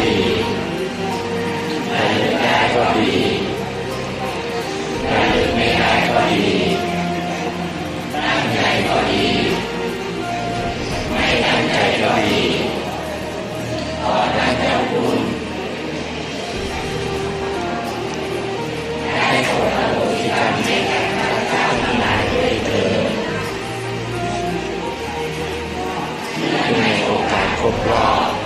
ดีใคเลืได้ก็ดีใครเลือกไม่ได้ก็ดีตั้งใจก็ดี ไม่ตั้งใจก็ดีขอท่านเจ้าคุณให้โปรดอโหสิกรรมให้ก่ข้เจ้าทั้งาด้วยเถิดเนื่ในโอกาสครบรอบ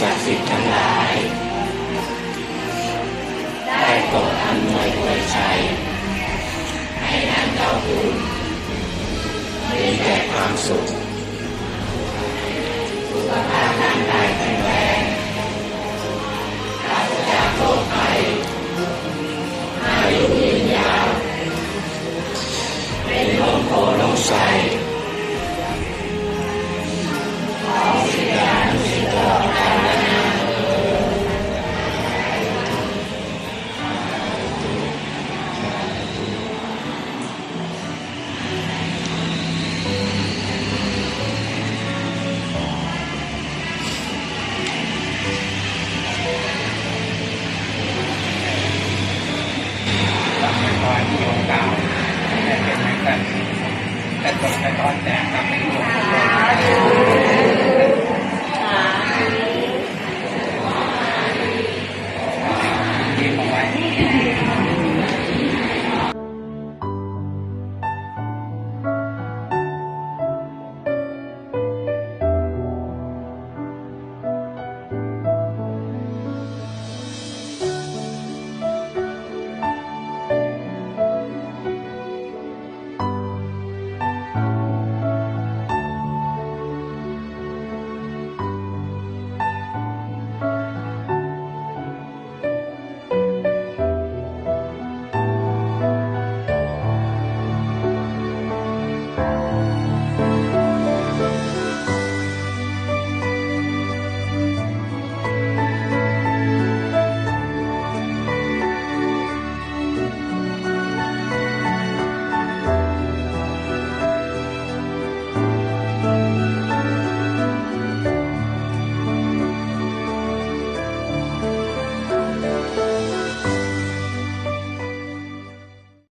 ศักดิ์สิทธิ์ทั้งหลาย ได้โปรดอำนวยอวยชัยให้นางดาคุณนมีแต่ความสุข แต่ตแต่ตอนแดครับ